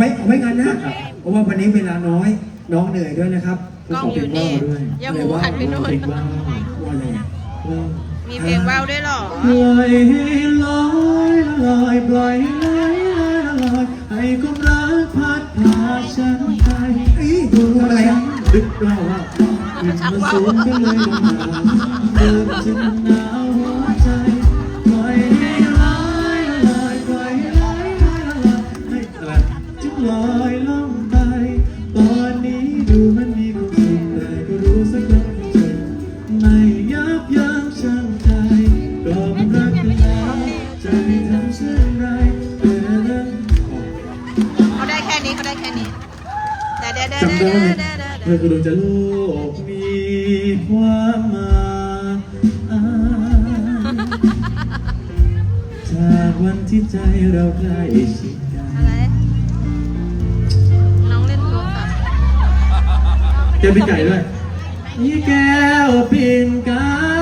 ไว้เอาไว้งานหนะเพราะว่าวันนี้เวลาน้อยน้องเหนื่อยด้วยนะครับกล้องอยู่นี่อย่าหมูหันไปโน่นเพลงว่าวว่าอะไรอะว่าวมีเพลงว่าวด้วยเหรอ ปล่อยให้ลอยละลอยปล่อยให้ลอยละลอยให้ความรักพัดพาฉันไปเอ้ยดูอะไรอะดึกเราว่าขึ้นมาสูงก็เลยลงมาเดินจนหนา เช่นไรเมื่อนั้เขาได้แค่นี้เขาได้แค่นี้เด้เด้เด้จำเด้ได้ไหมเด้อเด้อเธอคือดวงใจโลกมีความหมายจากวันที่ใจเราใกล้ชิดกันอะไรน้องเล่นโทรศัพท์แก้วพี่ไก่ด้วยนี่แก้วปิ่นก่ไ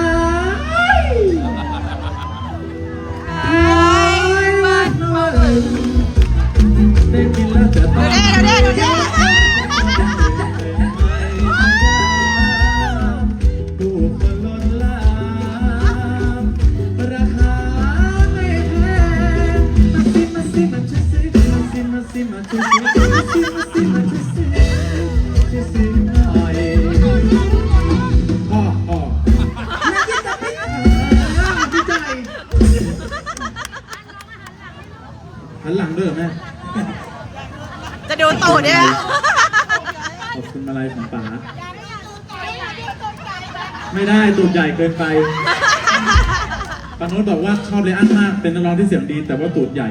หน่อยพ่อพ่อพี่ใจหันหลังด้วยเหรอแม่ จะดูตูดเนี่ยขอบคุณมาลัยของป๋า ไม่ได้ตูดใหญ่เกินไปปานุชบอกว่าชอบเลอันมาก เป็นนักร้องที่เสียงดี แต่ว่าตูดใหญ่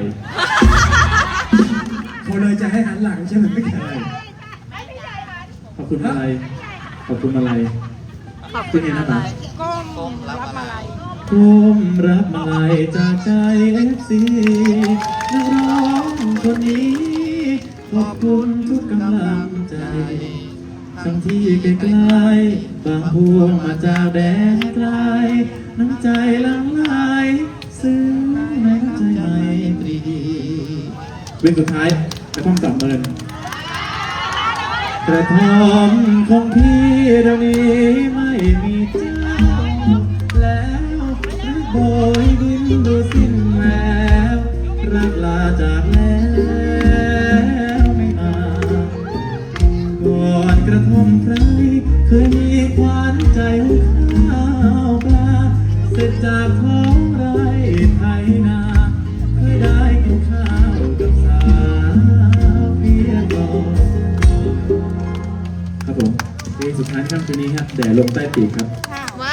เขาเลยจะให้หันหลังใช่ไหมไม่ใช่ใช่ขอบคุณมาลัยขอบคุณมาลัยขอบคุณอะไรก้มรับอะไรก้มรับมาลัยจากใจเอฟซีนักร้องคนนี้ ขอบคุณทุกกำลังใจ ทั้งที่ไกลๆบางพวงมาจากแดนไกล น้ำใจหลังไหลซึ้งในน้ำใจไมตรีวินสุดท้าย กระท่อมสามเมินกระท่อมของพี่เดี๋ยวนี้ไม่มีเจ้าแล้วโบยบินดูสิ้นแล้วรักลาจากแล้วไม่มาก่อนกระทงไพรเคยมีขวัญใจข้าวปลาเสร็จจากท้อ สุดท้ายค่ำคืนนี้ครับแด่ลมใต้ปีกครับ